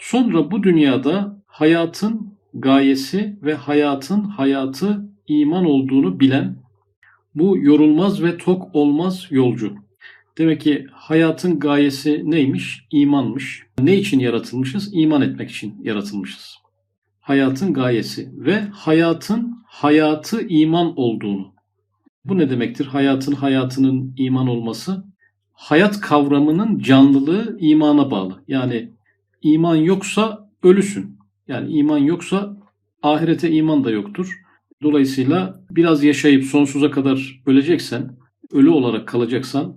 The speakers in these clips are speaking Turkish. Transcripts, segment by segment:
Sonra bu dünyada hayatın gayesi ve hayatın hayatı iman olduğunu bilen bu yorulmaz ve tok olmaz yolcu. Demek ki hayatın gayesi neymiş? İmanmış. Ne için yaratılmışız? İman etmek için yaratılmışız. Hayatın gayesi ve hayatın hayatı iman olduğunu. Bu ne demektir? Hayatın hayatının iman olması. Hayat kavramının canlılığı imana bağlı. Yani iman yoksa ölüsün. Yani iman yoksa ahirete iman da yoktur. Dolayısıyla biraz yaşayıp sonsuza kadar öleceksen, ölü olarak kalacaksan,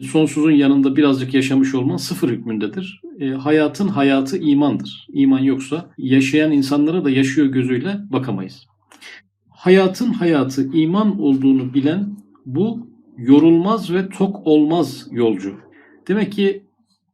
sonsuzun yanında birazcık yaşamış olman sıfır hükmündedir. E, hayatın hayatı imandır. İman yoksa yaşayan insanlara da yaşıyor gözüyle bakamayız. Hayatın hayatı iman olduğunu bilen bu yorulmaz ve tok olmaz yolcu. Demek ki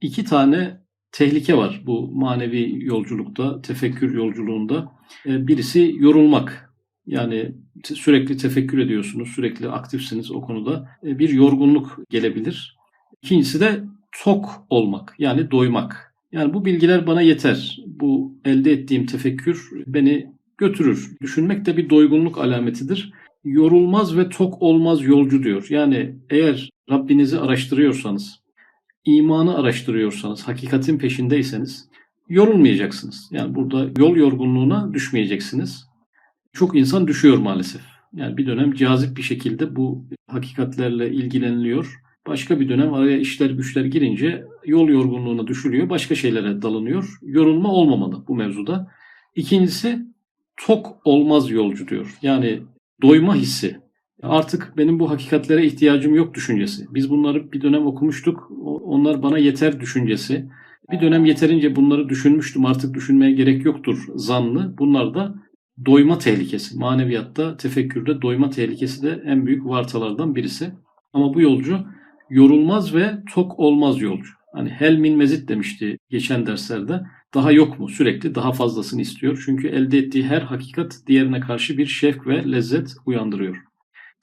iki tane tehlike var bu manevi yolculukta, tefekkür yolculuğunda. E, birisi yorulmak. Yani sürekli tefekkür ediyorsunuz, sürekli aktifsiniz o konuda. E, bir yorgunluk gelebilir. İkincisi de tok olmak, yani doymak. Yani bu bilgiler bana yeter. Bu elde ettiğim tefekkür beni götürür. Düşünmek de bir doygunluk alametidir. Yorulmaz ve tok olmaz yolcu diyor. Yani eğer Rabbinizi araştırıyorsanız, imanı araştırıyorsanız, hakikatin peşindeyseniz yorulmayacaksınız. Yani burada yol yorgunluğuna düşmeyeceksiniz. Çok insan düşüyor maalesef. Yani bir dönem cazip bir şekilde bu hakikatlerle ilgileniliyor. Başka bir dönem araya işler güçler girince yol yorgunluğuna düşülüyor. Başka şeylere dalınıyor. Yorulma olmamalı bu mevzuda. İkincisi tok olmaz yolcu diyor. Yani doyma hissi. Artık benim bu hakikatlere ihtiyacım yok düşüncesi. Biz bunları bir dönem okumuştuk. Onlar bana yeter düşüncesi. Bir dönem yeterince bunları düşünmüştüm. Artık düşünmeye gerek yoktur zanlı. Bunlar da doyma tehlikesi. Maneviyatta, tefekkürde doyma tehlikesi de en büyük vartalardan birisi. Ama bu yolcu yorulmaz ve tok olmaz yolcu. Hani hel min mezit demişti geçen derslerde. Daha yok mu? Sürekli daha fazlasını istiyor. Çünkü elde ettiği her hakikat diğerine karşı bir şevk ve lezzet uyandırıyor.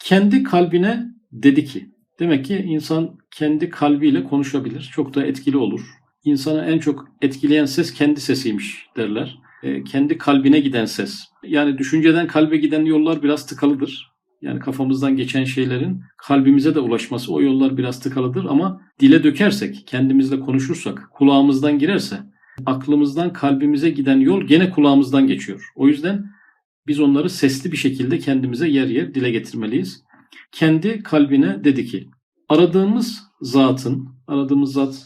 Kendi kalbine dedi ki. Demek ki insan kendi kalbiyle konuşabilir. Çok da etkili olur. İnsanı en çok etkileyen ses kendi sesiymiş derler. E, kendi kalbine giden ses. Yani düşünceden kalbe giden yollar biraz tıkalıdır. Yani kafamızdan geçen şeylerin kalbimize de ulaşması o yollar biraz tıkalıdır ama dile dökersek, kendimizle konuşursak, kulağımızdan girerse aklımızdan kalbimize giden yol gene kulağımızdan geçiyor. O yüzden biz onları sesli bir şekilde kendimize yer yer dile getirmeliyiz. Kendi kalbine dedi ki aradığımız zatın, aradığımız zat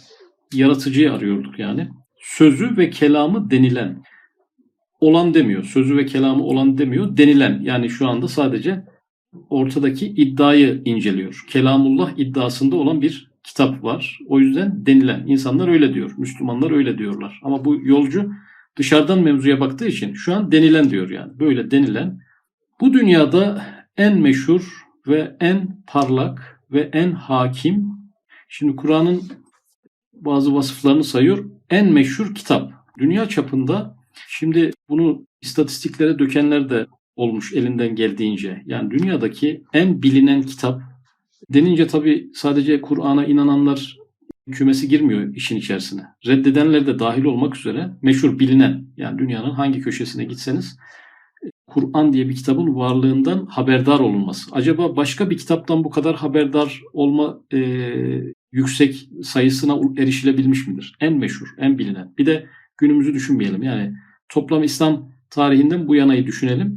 yaratıcıyı arıyorduk yani. Sözü ve kelamı denilen olan demiyor. Sözü ve kelamı olan demiyor. Denilen yani şu anda sadece ortadaki iddiayı inceliyor. Kelamullah iddiasında olan bir kitap var. O yüzden denilen. insanlar öyle diyor. Müslümanlar öyle diyorlar. Ama bu yolcu dışarıdan mevzuya baktığı için şu an denilen diyor yani. Böyle denilen. Bu dünyada en meşhur ve en parlak ve en hakim. Şimdi Kur'an'ın bazı vasıflarını sayıyor. En meşhur kitap. Dünya çapında şimdi bunu istatistiklere dökenler de olmuş elinden geldiğince. Yani dünyadaki en bilinen kitap denince tabii sadece Kur'an'a inananlar kümesi girmiyor işin içerisine. Reddedenler de dahil olmak üzere meşhur bilinen yani dünyanın hangi köşesine gitseniz Kur'an diye bir kitabın varlığından haberdar olunması. Acaba başka bir kitaptan bu kadar haberdar olma e, yüksek sayısına erişilebilmiş midir? En meşhur, en bilinen. Bir de günümüzü düşünmeyelim. Yani toplam İslam tarihinden bu yanayı düşünelim.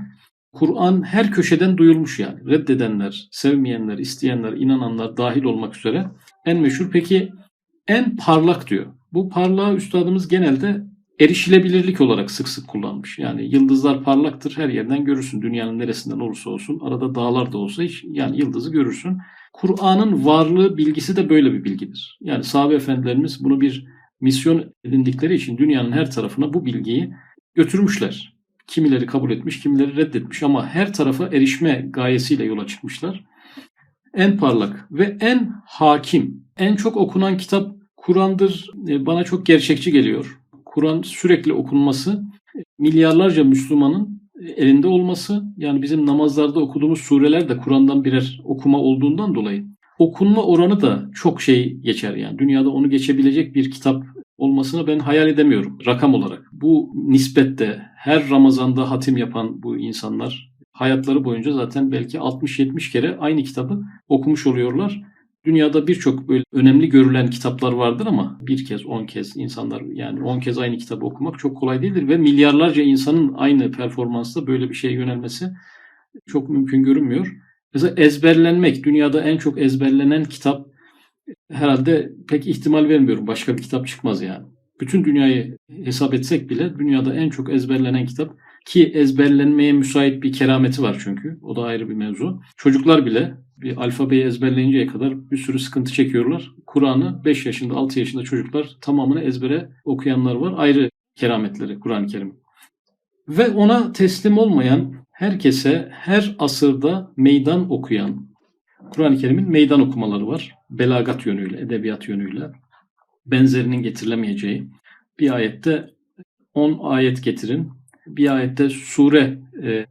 Kur'an her köşeden duyulmuş yani. Reddedenler, sevmeyenler, isteyenler, inananlar dahil olmak üzere en meşhur. Peki en parlak diyor. Bu parlağı üstadımız genelde erişilebilirlik olarak sık sık kullanmış. Yani yıldızlar parlaktır her yerden görürsün. Dünyanın neresinden olursa olsun. Arada dağlar da olsa hiç yani yıldızı görürsün. Kur'an'ın varlığı bilgisi de böyle bir bilgidir. Yani sahabe efendilerimiz bunu bir misyon edindikleri için dünyanın her tarafına bu bilgiyi götürmüşler. Kimileri kabul etmiş, kimileri reddetmiş ama her tarafa erişme gayesiyle yola çıkmışlar. En parlak ve en hakim, en çok okunan kitap Kur'an'dır. E, bana çok gerçekçi geliyor. Kur'an sürekli okunması, milyarlarca Müslümanın elinde olması, yani bizim namazlarda okuduğumuz sureler de Kur'an'dan birer okuma olduğundan dolayı okunma oranı da çok şey geçer yani. Dünyada onu geçebilecek bir kitap olmasını ben hayal edemiyorum rakam olarak. Bu nispette her Ramazan'da hatim yapan bu insanlar hayatları boyunca zaten belki 60-70 kere aynı kitabı okumuş oluyorlar. Dünyada birçok böyle önemli görülen kitaplar vardır ama bir kez, on kez insanlar yani on kez aynı kitabı okumak çok kolay değildir ve milyarlarca insanın aynı performansta böyle bir şeye yönelmesi çok mümkün görünmüyor. Mesela ezberlenmek, dünyada en çok ezberlenen kitap herhalde pek ihtimal vermiyorum. Başka bir kitap çıkmaz yani. Bütün dünyayı hesap etsek bile dünyada en çok ezberlenen kitap ki ezberlenmeye müsait bir kerameti var çünkü. O da ayrı bir mevzu. Çocuklar bile bir alfabeyi ezberleyinceye kadar bir sürü sıkıntı çekiyorlar. Kur'an'ı 5 yaşında 6 yaşında çocuklar tamamını ezbere okuyanlar var. Ayrı kerametleri Kur'an-ı Kerim. Ve ona teslim olmayan herkese her asırda meydan okuyan Kur'an-ı Kerim'in meydan okumaları var. Belagat yönüyle, edebiyat yönüyle benzerinin getirilemeyeceği bir ayette 10 ayet getirin. Bir ayette sure e,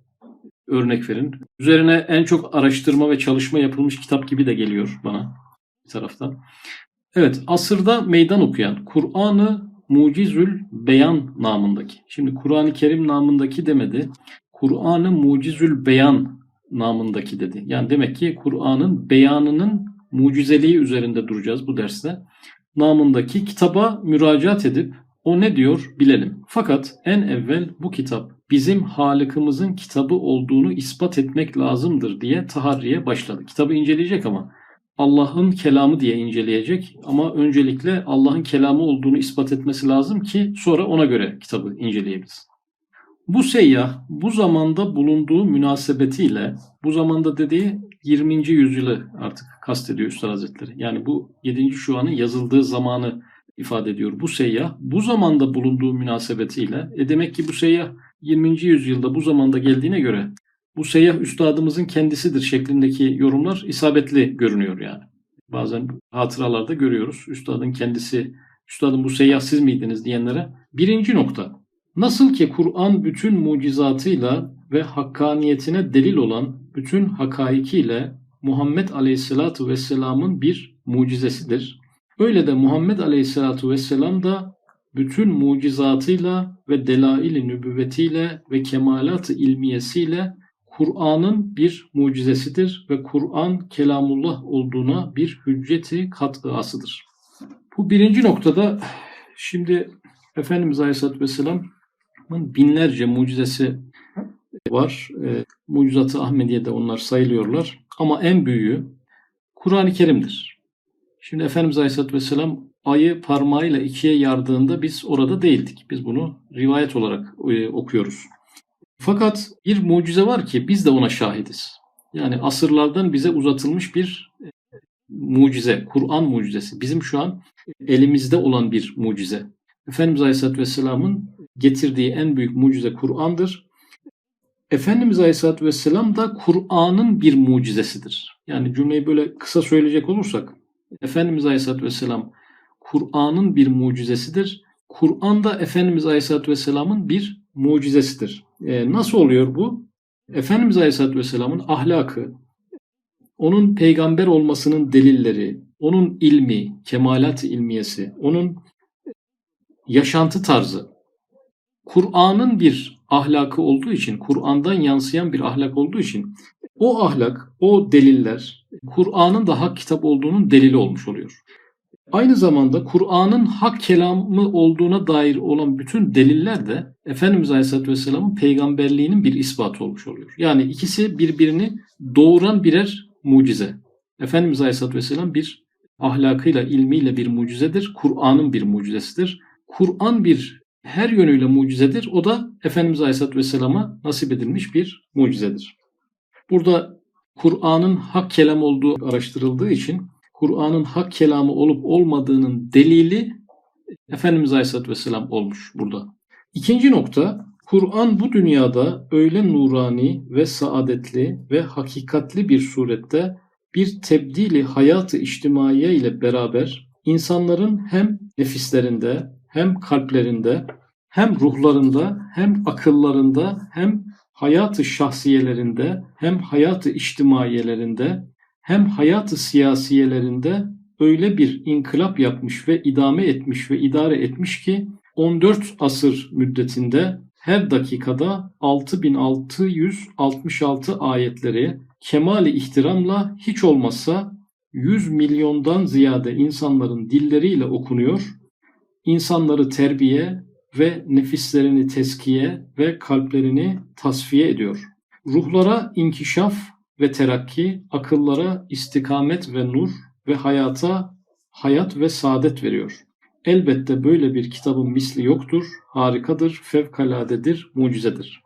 örnek verin. Üzerine en çok araştırma ve çalışma yapılmış kitap gibi de geliyor bana bir taraftan. Evet, asırda meydan okuyan, Kur'an'ı Mucizül Beyan namındaki. Şimdi Kur'an-ı Kerim namındaki demedi. Kur'an'ı Mucizül Beyan namındaki dedi. Yani demek ki Kur'an'ın beyanının mucizeliği üzerinde duracağız bu derste. Namındaki kitaba müracaat edip o ne diyor bilelim. Fakat en evvel bu kitap bizim Halık'ımızın kitabı olduğunu ispat etmek lazımdır diye taharriye başladı. Kitabı inceleyecek ama Allah'ın kelamı diye inceleyecek ama öncelikle Allah'ın kelamı olduğunu ispat etmesi lazım ki sonra ona göre kitabı inceleyebiliriz. Bu seyyah bu zamanda bulunduğu münasebetiyle bu zamanda dediği 20. yüzyılı artık kastediyor Üstad Hazretleri. Yani bu 7. şuanın yazıldığı zamanı ifade ediyor. Bu seyyah bu zamanda bulunduğu münasebetiyle e demek ki bu seyyah 20. yüzyılda bu zamanda geldiğine göre bu seyyah üstadımızın kendisidir şeklindeki yorumlar isabetli görünüyor yani. Bazen hatıralarda görüyoruz. Üstadın kendisi, üstadım bu seyyah siz miydiniz diyenlere. Birinci nokta. Nasıl ki Kur'an bütün mucizatıyla ve hakkaniyetine delil olan bütün hakaikiyle Muhammed Aleyhisselatü Vesselam'ın bir mucizesidir. Öyle de Muhammed Aleyhisselatü Vesselam da bütün mucizatıyla ve delail-i nübüvvetiyle ve kemalat-ı ilmiyesiyle Kur'an'ın bir mucizesidir ve Kur'an kelamullah olduğuna bir hücceti katıasıdır. Bu birinci noktada şimdi Efendimiz Aleyhisselatü Vesselam'ın binlerce mucizesi var. E, Mucizatı Ahmediye'de onlar sayılıyorlar. Ama en büyüğü Kur'an-ı Kerim'dir. Şimdi Efendimiz Aleyhisselatü Vesselam ayı parmağıyla ikiye yardığında biz orada değildik. Biz bunu rivayet olarak e, okuyoruz. Fakat bir mucize var ki biz de ona şahidiz. Yani asırlardan bize uzatılmış bir e, mucize, Kur'an mucizesi. Bizim şu an elimizde olan bir mucize. Efendimiz Aleyhisselatü Vesselam'ın getirdiği en büyük mucize Kur'an'dır. Efendimiz Aleyhisselatü Vesselam da Kur'an'ın bir mucizesidir. Yani cümleyi böyle kısa söyleyecek olursak Efendimiz Aleyhisselatü Vesselam Kur'an'ın bir mucizesidir. Kur'an da Efendimiz Aleyhisselatü Vesselam'ın bir mucizesidir. E, nasıl oluyor bu? Efendimiz Aleyhisselatü Vesselam'ın ahlakı, onun peygamber olmasının delilleri, onun ilmi, kemalat ilmiyesi, onun yaşantı tarzı, Kur'an'ın bir ahlakı olduğu için, Kur'an'dan yansıyan bir ahlak olduğu için o ahlak, o deliller Kur'an'ın da hak kitap olduğunun delili olmuş oluyor. Aynı zamanda Kur'an'ın hak kelamı olduğuna dair olan bütün deliller de Efendimiz Aleyhisselatü Vesselam'ın peygamberliğinin bir ispatı olmuş oluyor. Yani ikisi birbirini doğuran birer mucize. Efendimiz Aleyhisselatü Vesselam bir ahlakıyla, ilmiyle bir mucizedir. Kur'an'ın bir mucizesidir. Kur'an bir her yönüyle mucizedir. O da Efendimiz Aleyhisselatü Vesselam'a nasip edilmiş bir mucizedir. Burada Kur'an'ın hak kelam olduğu araştırıldığı için Kur'an'ın hak kelamı olup olmadığının delili Efendimiz Aleyhisselatü Vesselam olmuş burada. İkinci nokta, Kur'an bu dünyada öyle nurani ve saadetli ve hakikatli bir surette bir tebdili hayatı içtimaiye ile beraber insanların hem nefislerinde hem kalplerinde hem ruhlarında hem akıllarında hem hayatı şahsiyelerinde hem hayatı içtimaiyelerinde hem hayatı siyasiyelerinde öyle bir inkılap yapmış ve idame etmiş ve idare etmiş ki 14 asır müddetinde her dakikada 6666 ayetleri kemali ihtiramla hiç olmazsa 100 milyondan ziyade insanların dilleriyle okunuyor. İnsanları terbiye ve nefislerini teskiye ve kalplerini tasfiye ediyor. Ruhlara inkişaf ve terakki, akıllara istikamet ve nur ve hayata hayat ve saadet veriyor. Elbette böyle bir kitabın misli yoktur, harikadır, fevkaladedir, mucizedir.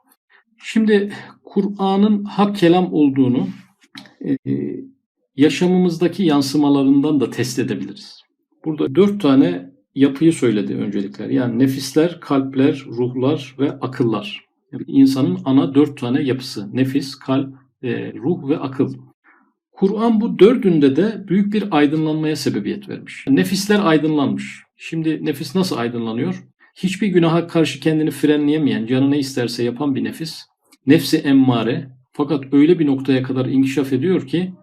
Şimdi Kur'an'ın hak kelam olduğunu e, yaşamımızdaki yansımalarından da test edebiliriz. Burada dört tane yapıyı söyledi öncelikler. Yani nefisler, kalpler, ruhlar ve akıllar. Yani insanın ana dört tane yapısı. Nefis, kalp, e, ruh ve akıl. Kur'an bu dördünde de büyük bir aydınlanmaya sebebiyet vermiş. Nefisler aydınlanmış. Şimdi nefis nasıl aydınlanıyor? Hiçbir günaha karşı kendini frenleyemeyen, canı ne isterse yapan bir nefis. Nefsi emmare. Fakat öyle bir noktaya kadar inkişaf ediyor ki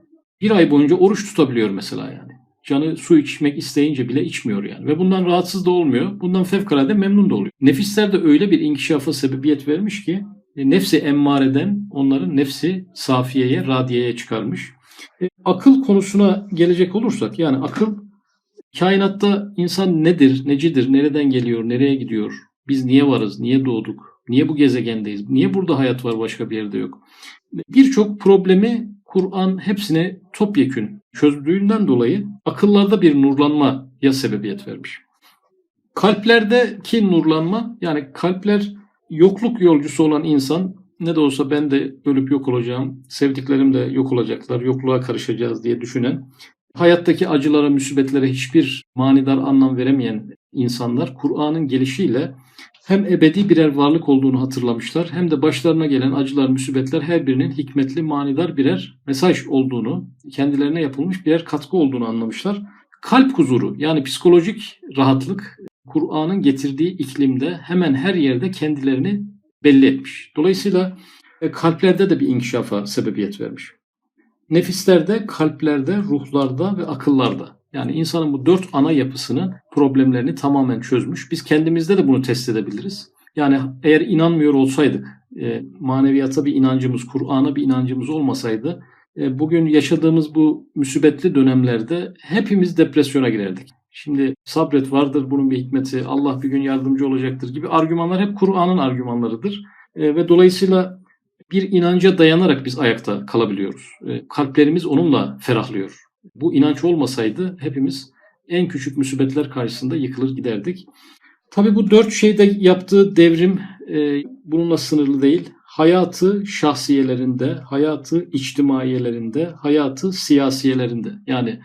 bir ay boyunca oruç tutabiliyor mesela yani. Canı su içmek isteyince bile içmiyor yani. Ve bundan rahatsız da olmuyor. Bundan fevkalade memnun da oluyor. Nefisler de öyle bir inkişafa sebebiyet vermiş ki e, nefsi emmareden onların nefsi safiyeye, radiyeye çıkarmış. E, akıl konusuna gelecek olursak yani akıl kainatta insan nedir, necidir, nereden geliyor, nereye gidiyor, biz niye varız, niye doğduk, niye bu gezegendeyiz, niye burada hayat var başka bir yerde yok. Birçok problemi Kur'an hepsine topyekün çözdüğünden dolayı akıllarda bir nurlanmaya sebebiyet vermiş. Kalplerdeki nurlanma yani kalpler yokluk yolcusu olan insan ne de olsa ben de ölüp yok olacağım, sevdiklerim de yok olacaklar, yokluğa karışacağız diye düşünen, hayattaki acılara, musibetlere hiçbir manidar anlam veremeyen insanlar Kur'an'ın gelişiyle hem ebedi birer varlık olduğunu hatırlamışlar hem de başlarına gelen acılar, musibetler her birinin hikmetli, manidar birer mesaj olduğunu, kendilerine yapılmış birer katkı olduğunu anlamışlar. Kalp huzuru yani psikolojik rahatlık Kur'an'ın getirdiği iklimde hemen her yerde kendilerini belli etmiş. Dolayısıyla e, kalplerde de bir inkişafa sebebiyet vermiş. Nefislerde, kalplerde, ruhlarda ve akıllarda. Yani insanın bu dört ana yapısının problemlerini tamamen çözmüş. Biz kendimizde de bunu test edebiliriz. Yani eğer inanmıyor olsaydık, e, maneviyata bir inancımız, Kur'an'a bir inancımız olmasaydı, e, bugün yaşadığımız bu müsibetli dönemlerde hepimiz depresyona girerdik. Şimdi sabret vardır bunun bir hikmeti, Allah bir gün yardımcı olacaktır gibi argümanlar hep Kur'an'ın argümanlarıdır. E, ve dolayısıyla bir inanca dayanarak biz ayakta kalabiliyoruz. E, kalplerimiz onunla ferahlıyor. Bu inanç olmasaydı hepimiz en küçük musibetler karşısında yıkılır giderdik. Tabi bu dört şeyde yaptığı devrim e, bununla sınırlı değil. Hayatı şahsiyelerinde, hayatı içtimaiyelerinde, hayatı siyasiyelerinde. Yani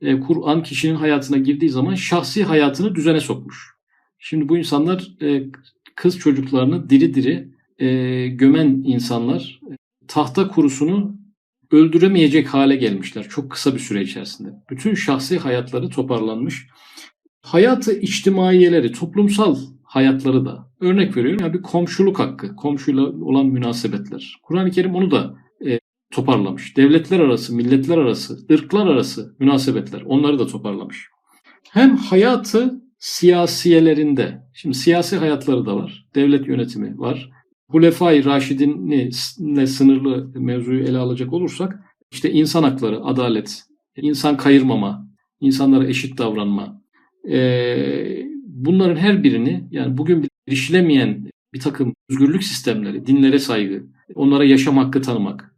e, Kur'an kişinin hayatına girdiği zaman şahsi hayatını düzene sokmuş. Şimdi bu insanlar e, kız çocuklarını diri diri e, gömen insanlar tahta kurusunu öldüremeyecek hale gelmişler çok kısa bir süre içerisinde. Bütün şahsi hayatları toparlanmış. Hayatı içtimaiyeleri, toplumsal hayatları da örnek veriyorum. Yani bir komşuluk hakkı, komşuyla olan münasebetler. Kur'an-ı Kerim onu da e, toparlamış. Devletler arası, milletler arası, ırklar arası münasebetler onları da toparlamış. Hem hayatı siyasiyelerinde, şimdi siyasi hayatları da var, devlet yönetimi var, Hulefai Raşidin'le sınırlı mevzuyu ele alacak olursak işte insan hakları, adalet, insan kayırmama, insanlara eşit davranma, bunların her birini yani bugün erişilemeyen bir takım özgürlük sistemleri, dinlere saygı, onlara yaşam hakkı tanımak.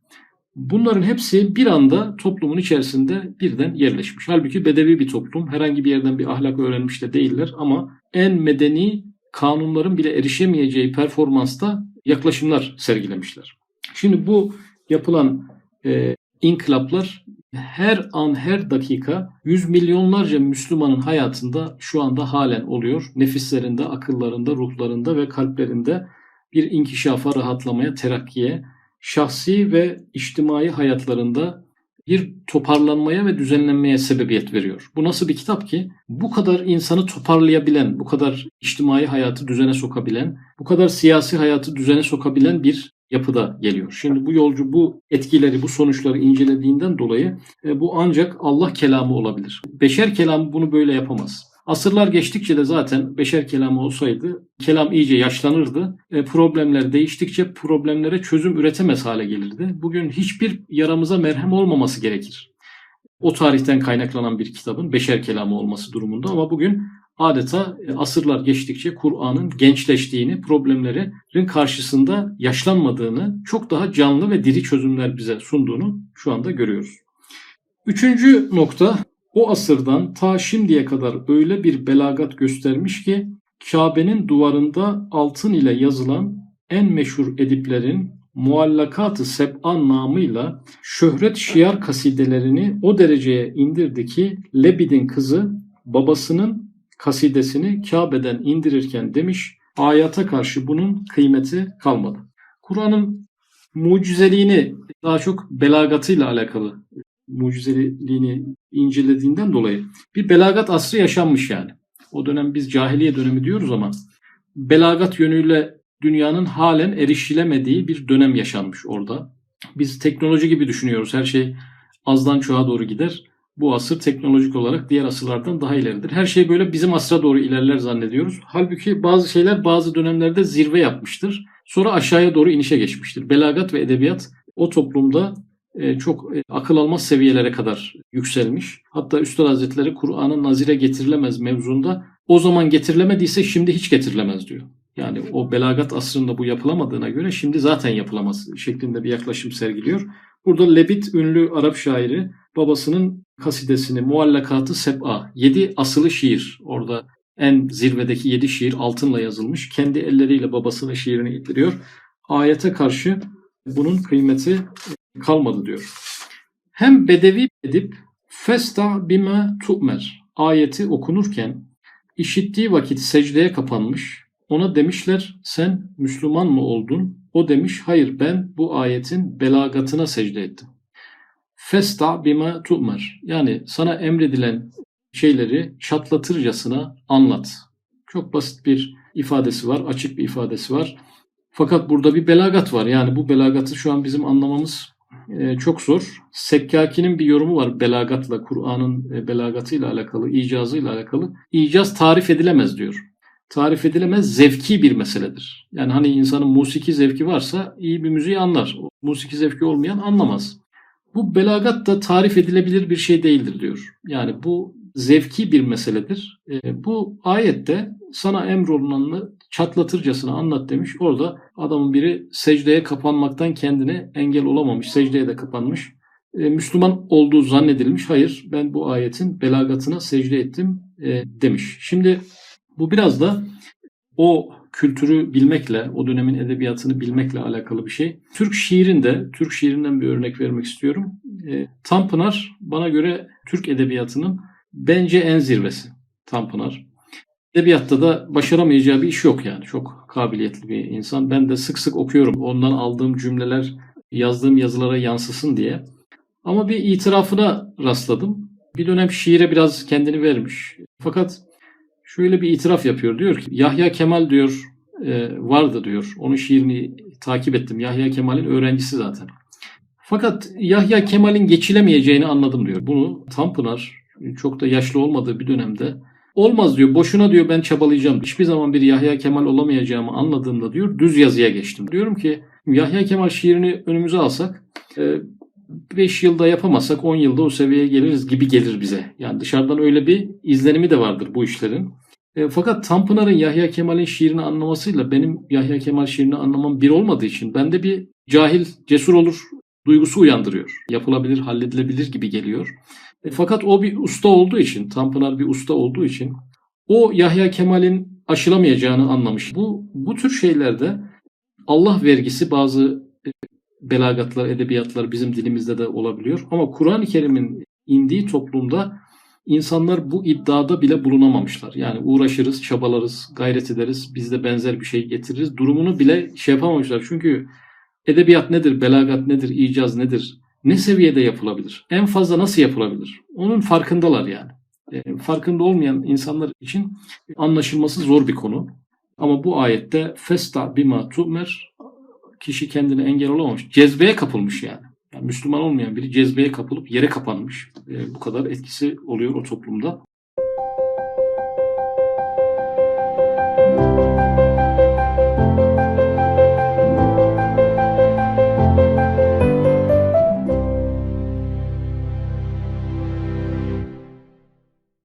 Bunların hepsi bir anda toplumun içerisinde birden yerleşmiş. Halbuki bedevi bir toplum. Herhangi bir yerden bir ahlak öğrenmiş de değiller ama en medeni kanunların bile erişemeyeceği performansta yaklaşımlar sergilemişler. Şimdi bu yapılan e, inkılaplar her an her dakika yüz milyonlarca Müslümanın hayatında şu anda halen oluyor. Nefislerinde, akıllarında, ruhlarında ve kalplerinde bir inkişafa, rahatlamaya, terakkiye, şahsi ve içtimai hayatlarında bir toparlanmaya ve düzenlenmeye sebebiyet veriyor. Bu nasıl bir kitap ki? Bu kadar insanı toparlayabilen, bu kadar içtimai hayatı düzene sokabilen, bu kadar siyasi hayatı düzene sokabilen bir yapıda geliyor. Şimdi bu yolcu bu etkileri, bu sonuçları incelediğinden dolayı e, bu ancak Allah kelamı olabilir. Beşer kelamı bunu böyle yapamaz. Asırlar geçtikçe de zaten beşer kelamı olsaydı kelam iyice yaşlanırdı. E, problemler değiştikçe problemlere çözüm üretemez hale gelirdi. Bugün hiçbir yaramıza merhem olmaması gerekir. O tarihten kaynaklanan bir kitabın beşer kelamı olması durumunda ama bugün adeta e, asırlar geçtikçe Kur'an'ın gençleştiğini, problemlerin karşısında yaşlanmadığını, çok daha canlı ve diri çözümler bize sunduğunu şu anda görüyoruz. Üçüncü nokta o asırdan ta şimdiye kadar öyle bir belagat göstermiş ki Kabe'nin duvarında altın ile yazılan en meşhur ediplerin Muallakat-ı Seb'an namıyla şöhret şiar kasidelerini o dereceye indirdi ki Lebid'in kızı babasının kasidesini Kabe'den indirirken demiş ayata karşı bunun kıymeti kalmadı. Kur'an'ın mucizeliğini daha çok belagatıyla alakalı mucizeliliğini incelediğinden dolayı bir belagat asrı yaşanmış yani. O dönem biz cahiliye dönemi diyoruz ama belagat yönüyle dünyanın halen erişilemediği bir dönem yaşanmış orada. Biz teknoloji gibi düşünüyoruz. Her şey azdan çoğa doğru gider. Bu asır teknolojik olarak diğer asırlardan daha ileridir. Her şey böyle bizim asra doğru ilerler zannediyoruz. Halbuki bazı şeyler bazı dönemlerde zirve yapmıştır. Sonra aşağıya doğru inişe geçmiştir. Belagat ve edebiyat o toplumda çok e, akıl almaz seviyelere kadar yükselmiş. Hatta Üstad Hazretleri Kur'an'ın nazire getirilemez mevzunda o zaman getirilemediyse şimdi hiç getirilemez diyor. Yani o belagat asrında bu yapılamadığına göre şimdi zaten yapılamaz şeklinde bir yaklaşım sergiliyor. Burada Lebit ünlü Arap şairi babasının kasidesini Muallakatı Seb'a, yedi asılı şiir orada en zirvedeki yedi şiir altınla yazılmış. Kendi elleriyle babasının şiirini ittiriyor. Ayete karşı bunun kıymeti kalmadı diyor. Hem bedevi edip festa bime tu'mer ayeti okunurken işittiği vakit secdeye kapanmış. Ona demişler sen Müslüman mı oldun? O demiş hayır ben bu ayetin belagatına secde ettim. Festa bime tu'mer yani sana emredilen şeyleri çatlatırcasına anlat. Çok basit bir ifadesi var, açık bir ifadesi var. Fakat burada bir belagat var. Yani bu belagatı şu an bizim anlamamız e, çok zor. Sekkaki'nin bir yorumu var belagatla, Kur'an'ın e, belagatıyla alakalı, icazıyla alakalı. İcaz tarif edilemez diyor. Tarif edilemez zevki bir meseledir. Yani hani insanın musiki zevki varsa iyi bir müziği anlar. Musiki zevki olmayan anlamaz. Bu belagat da tarif edilebilir bir şey değildir diyor. Yani bu zevki bir meseledir. E, bu ayette sana emrolunanı çatlatırcasına anlat demiş. Orada adamın biri secdeye kapanmaktan kendine engel olamamış. Secdeye de kapanmış. E, Müslüman olduğu zannedilmiş. Hayır ben bu ayetin belagatına secde ettim e, demiş. Şimdi bu biraz da o kültürü bilmekle, o dönemin edebiyatını bilmekle alakalı bir şey. Türk şiirinde, Türk şiirinden bir örnek vermek istiyorum. E, Tanpınar bana göre Türk edebiyatının bence en zirvesi. Tanpınar. Edebiyatta da başaramayacağı bir iş yok yani. Çok kabiliyetli bir insan. Ben de sık sık okuyorum. Ondan aldığım cümleler yazdığım yazılara yansısın diye. Ama bir itirafına rastladım. Bir dönem şiire biraz kendini vermiş. Fakat şöyle bir itiraf yapıyor. Diyor ki Yahya Kemal diyor e, vardı diyor. Onun şiirini takip ettim. Yahya Kemal'in öğrencisi zaten. Fakat Yahya Kemal'in geçilemeyeceğini anladım diyor. Bunu Tanpınar çok da yaşlı olmadığı bir dönemde olmaz diyor. Boşuna diyor ben çabalayacağım. Hiçbir zaman bir Yahya Kemal olamayacağımı anladığımda diyor düz yazıya geçtim. Diyorum ki Yahya Kemal şiirini önümüze alsak 5 e, yılda yapamazsak 10 yılda o seviyeye geliriz gibi gelir bize. Yani dışarıdan öyle bir izlenimi de vardır bu işlerin. E, fakat Tanpınar'ın Yahya Kemal'in şiirini anlamasıyla benim Yahya Kemal şiirini anlamam bir olmadığı için bende bir cahil, cesur olur duygusu uyandırıyor. Yapılabilir, halledilebilir gibi geliyor. E, fakat o bir usta olduğu için, Tanpınar bir usta olduğu için o Yahya Kemal'in aşılamayacağını anlamış. Bu bu tür şeylerde Allah vergisi bazı e, belagatlar, edebiyatlar bizim dilimizde de olabiliyor. Ama Kur'an-ı Kerim'in indiği toplumda insanlar bu iddiada bile bulunamamışlar. Yani uğraşırız, çabalarız, gayret ederiz, biz de benzer bir şey getiririz. Durumunu bile şey yapamamışlar. Çünkü edebiyat nedir, belagat nedir, icaz nedir, ne seviyede yapılabilir? En fazla nasıl yapılabilir? Onun farkındalar yani. E, farkında olmayan insanlar için anlaşılması zor bir konu. Ama bu ayette festa bima tumer kişi kendine engel olamamış. Cezbeye kapılmış yani. yani Müslüman olmayan biri cezbeye kapılıp yere kapanmış. E, bu kadar etkisi oluyor o toplumda.